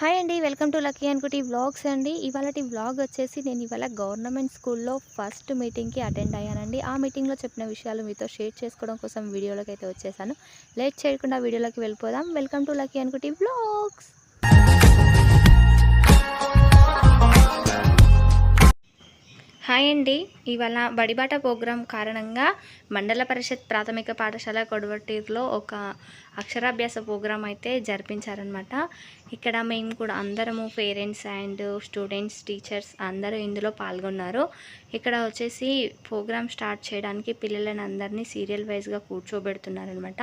Hi అండి welcome to lucky Anukuti vlogs అండి. ఇవాళటి వ్లాగ్ వచ్చేసి నేను ఇవాళ గవర్నమెంట్ స్కూల్లో ఫస్ట్ మీటింగ్కి అటెండ్ అయ్యానండి. ఆ మీటింగ్లో చెప్పిన విషయాలు మీతో షేర్ చేసుకోవడం కోసం వీడియోలోకి అయితే వచ్చేసాను. లేట్ చేయకుండా వీడియోలోకి వెళ్ళిపోదాం. Welcome to lucky Anukuti vlogs. Hi అండి. ఇవాళ బడిబాట ప్రోగ్రాం కారణంగా మండల పరిషత్ ప్రాథమిక పాఠశాల కొడవటీరులో ఒక అక్షరాభ్యాస ప్రోగ్రాం అయితే జరిపించారనమాట ఇక్కడ మేము కూడా అందరము పేరెంట్స్ అండ్ స్టూడెంట్స్ టీచర్స్ అందరూ ఇందులో పాల్గొన్నారు. ఇక్కడ వచ్చేసి ప్రోగ్రామ్ స్టార్ట్ చేయడానికి పిల్లలని అందరినీ సీరియల్ వైజ్గా కూర్చోబెడుతున్నారనమాట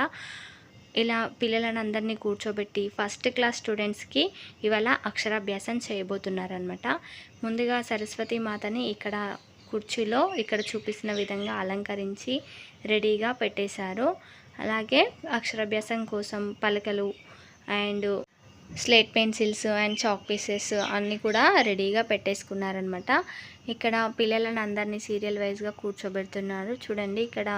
ఇలా పిల్లలను అందరినీ కూర్చోబెట్టి ఫస్ట్ క్లాస్ స్టూడెంట్స్కి ఇవాళ అక్షరాభ్యాసం చేయబోతున్నారనమాట ముందుగా సరస్వతి మాతని ఇక్కడ కుర్చీలో ఇక్కడ చూపిస్తున్న విధంగా అలంకరించి రెడీగా పెట్టేశారు. అలాగే అక్షరాభ్యాసం కోసం పలకలు and slate pencils and chalk pieces అన్నీ కూడా రెడీగా పెట్టేసుకున్నారనమాట ఇక్కడ పిల్లలను అందరినీ సీరియల్ వైజ్గా కూర్చోబెడుతున్నారు. చూడండి ఇక్కడ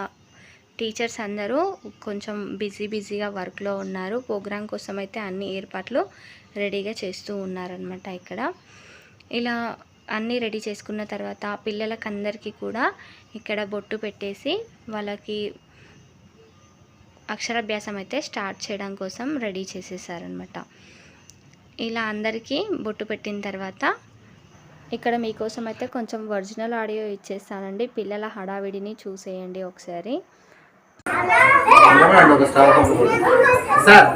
టీచర్స్ అందరూ కొంచెం బిజీ బిజీగా వర్క్లో ఉన్నారు. ప్రోగ్రాం కోసం అయితే అన్ని ఏర్పాట్లు రెడీగా చేస్తూ ఉన్నారనమాట ఇక్కడ. ఇలా అన్నీ రెడీ చేసుకున్న తర్వాత పిల్లలకి అందరికీ కూడా ఇక్కడ బొట్టు పెట్టేసి వాళ్ళకి అక్షరాభ్యాసం అయితే స్టార్ట్ చేయడం కోసం రెడీ చేసేసారనమాట ఇలా అందరికీ బొట్టు పెట్టిన తర్వాత ఇక్కడ మీకోసం అయితే కొంచెం ఒరిజినల్ ఆడియో ఇచ్చేస్తానండి. పిల్లల హడావిడిని చూసేయండి ఒకసారి. సార్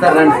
సార్ రండి.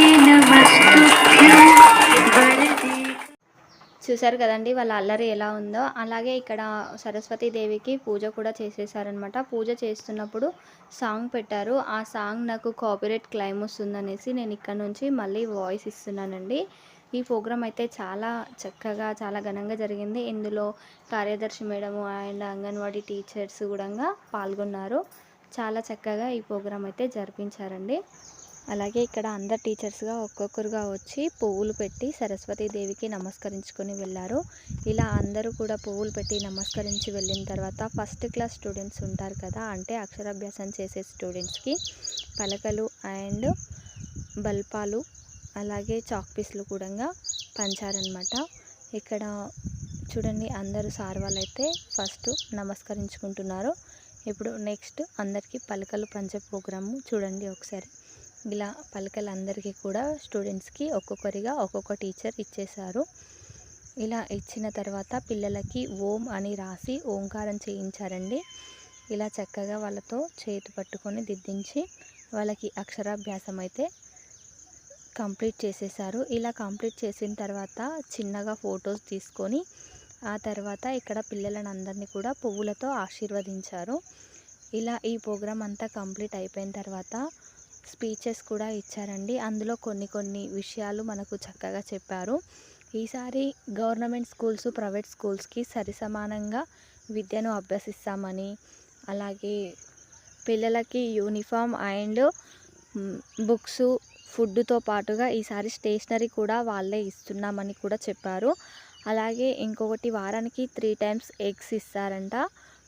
చూసారు కదండి వాళ్ళ అల్లరి ఎలా ఉందో. అలాగే ఇక్కడ సరస్వతి దేవికి పూజ కూడా చేసేసారనమాట పూజ చేస్తున్నప్పుడు సాంగ్ పెట్టారు. ఆ సాంగ్ నాకు కాపీరైట్ క్లైమ్ వస్తుందనేసి నేను ఇక్కడ నుంచి మళ్ళీ వాయిస్ ఇస్తున్నానండి. ఈ ప్రోగ్రామ్ అయితే చాలా చక్కగా చాలా ఘనంగా జరిగింది. ఇందులో కార్యదర్శి మేడము అండ్ అంగన్వాడీ టీచర్స్ కూడా పాల్గొన్నారు. చాలా చక్కగా ఈ ప్రోగ్రామ్ అయితే జరిపించారండి. అలాగే ఇక్కడ అందరు టీచర్స్గా ఒక్కొక్కరుగా వచ్చి పువ్వులు పెట్టి సరస్వతి దేవికి నమస్కరించుకొని వెళ్ళారు. ఇలా అందరూ కూడా పువ్వులు పెట్టి నమస్కరించి వెళ్ళిన తర్వాత ఫస్ట్ క్లాస్ స్టూడెంట్స్ ఉంటారు కదా అంటే అక్షరాభ్యాసం చేసే స్టూడెంట్స్కి పలకలు అండ్ బల్పాలు అలాగే చాక్ పీస్లు కూడా పంచారనమాట ఇక్కడ చూడండి అందరూ సార్ వాళ్ళైతే ఫస్ట్ నమస్కరించుకుంటున్నారు. ఇప్పుడు నెక్స్ట్ అందరికీ పలకలు పంచే ప్రోగ్రాము చూడండి ఒకసారి. ఇలా పలకలందరికీ కూడా స్టూడెంట్స్కి ఒక్కొక్కరిగా ఒక్కొక్క టీచర్ ఇచ్చేశారు. ఇలా ఇచ్చిన తర్వాత పిల్లలకి ఓం అని రాసి ఓంకారం చేయించారండి. ఇలా చక్కగా వాళ్ళతో చేతి పట్టుకొని దిద్దించి వాళ్ళకి అక్షరాభ్యాసం అయితే కంప్లీట్ చేసేసారు ఇలా కంప్లీట్ చేసిన తర్వాత చిన్నగా ఫొటోస్ తీసుకొని ఆ తర్వాత ఇక్కడ పిల్లలను అందరినీ కూడా పువ్వులతో ఆశీర్వదించారు. ఇలా ఈ ప్రోగ్రాం అంతా కంప్లీట్ అయిపోయిన తర్వాత స్పీచెస్ కూడా ఇచ్చారండి. అందులో కొన్ని కొన్ని విషయాలు మనకు చక్కగా చెప్పారు. ఈసారి గవర్నమెంట్ స్కూల్స్ ప్రైవేట్ స్కూల్స్కి సరిసమానంగా విద్యను అభ్యసిస్తామని అలాగే పిల్లలకి యూనిఫామ్ అండ్ బుక్స్ ఫుడ్తో పాటుగా ఈసారి స్టేషనరీ కూడా వాళ్ళే ఇస్తున్నామని కూడా చెప్పారు. అలాగే ఇంకొకటి వారానికి త్రీ టైమ్స్ ఎగ్స్ ఇస్తారంట.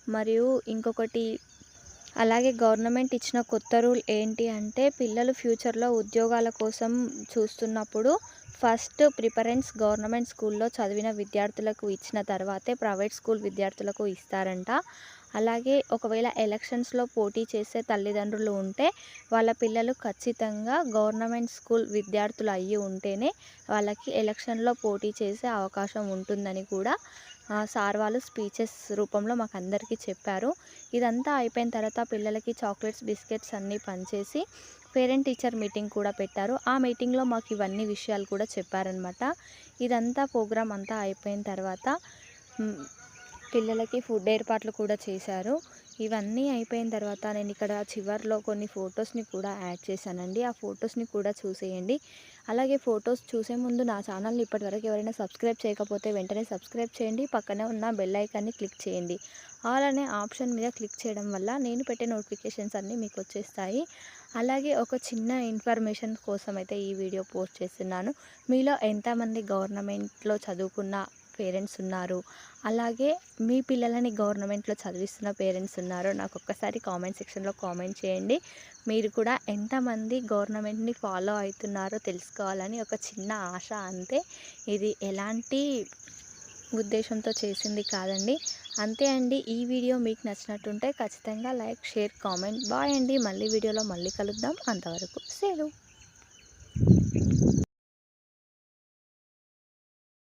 మరియు ఇంకొకటి అలాగే గవర్నమెంట్ ఇచ్చిన కొత్త రూల్ ఏంటి అంటే పిల్లలు ఫ్యూచర్లో ఉద్యోగాల కోసం చూస్తున్నప్పుడు ఫస్ట్ ప్రిఫరెన్స్ గవర్నమెంట్ స్కూల్లో చదివిన విద్యార్థులకు ఇచ్చిన తర్వాతే ప్రైవేట్ స్కూల్ విద్యార్థులకు ఇస్తారంట. అలాగే ఒకవేళ ఎలక్షన్స్లో పోటీ చేసే తల్లిదండ్రులు ఉంటే వాళ్ళ పిల్లలు ఖచ్చితంగా గవర్నమెంట్ స్కూల్ విద్యార్థులు అయ్యి ఉంటేనే వాళ్ళకి ఎలక్షన్లో పోటీ చేసే అవకాశం ఉంటుందని కూడా సార్ వాళ్ళు స్పీచెస్ రూపంలో మాకు అందరికీ చెప్పారు. ఇదంతా అయిపోయిన తర్వాత పిల్లలకి చాక్లెట్స్ బిస్కెట్స్ అన్నీ పనిచేసి పేరెంట్ టీచర్ మీటింగ్ కూడా పెట్టారు. ఆ మీటింగ్లో మాకు ఇవన్నీ విషయాలు కూడా చెప్పారనమాట ఇదంతా ప్రోగ్రామ్ అంతా అయిపోయిన తర్వాత పిల్లలకి ఫుడ్ ఏర్పాట్లు కూడా చేశారు. ఇవన్నీ అయిపోయిన తర్వాత నేను ఇక్కడ చివర్లో కొన్ని ఫొటోస్ని కూడా యాడ్ చేశానండి. ఆ ఫొటోస్ని కూడా చూసేయండి. అలాగే ఫొటోస్ చూసే ముందు నా ఛానల్ని ఇప్పటివరకు ఎవరైనా సబ్స్క్రైబ్ చేయకపోతే వెంటనే సబ్స్క్రైబ్ చేయండి. పక్కనే ఉన్న బెల్ ఐకాన్ని క్లిక్ చేయండి. ఆల్ అనే ఆప్షన్ మీద క్లిక్ చేయడం వల్ల నేను పెట్టే నోటిఫికేషన్స్ అన్నీ మీకు వచ్చేస్తాయి. అలాగే ఒక చిన్న ఇన్ఫర్మేషన్ కోసం అయితే ఈ వీడియో పోస్ట్ చేస్తున్నాను. మీలో ఎంతమంది గవర్నమెంట్లో చదువుకున్న పేరెంట్స్ ఉన్నారు. అలాగే మీ పిల్లలని గవర్నమెంట్లో చదివిస్తున్న పేరెంట్స్ ఉన్నారు నాకు ఒక్కసారి కామెంట్ సెక్షన్లో కామెంట్ చేయండి. మీరు కూడా ఎంతమంది గవర్నమెంట్ని ఫాలో అవుతున్నారో తెలుసుకోవాలని ఒక చిన్న ఆశ అంతే. ఇది ఎలాంటి ఉద్దేశంతో చేసింది కాదండి. అంతే అండి. ఈ వీడియో మీకు నచ్చినట్టుంటే ఖచ్చితంగా లైక్ షేర్ కామెంట్. బాయ్ అండి. మళ్ళీ వీడియోలో మళ్ళీ కలుద్దాం. అంతవరకు సెలవు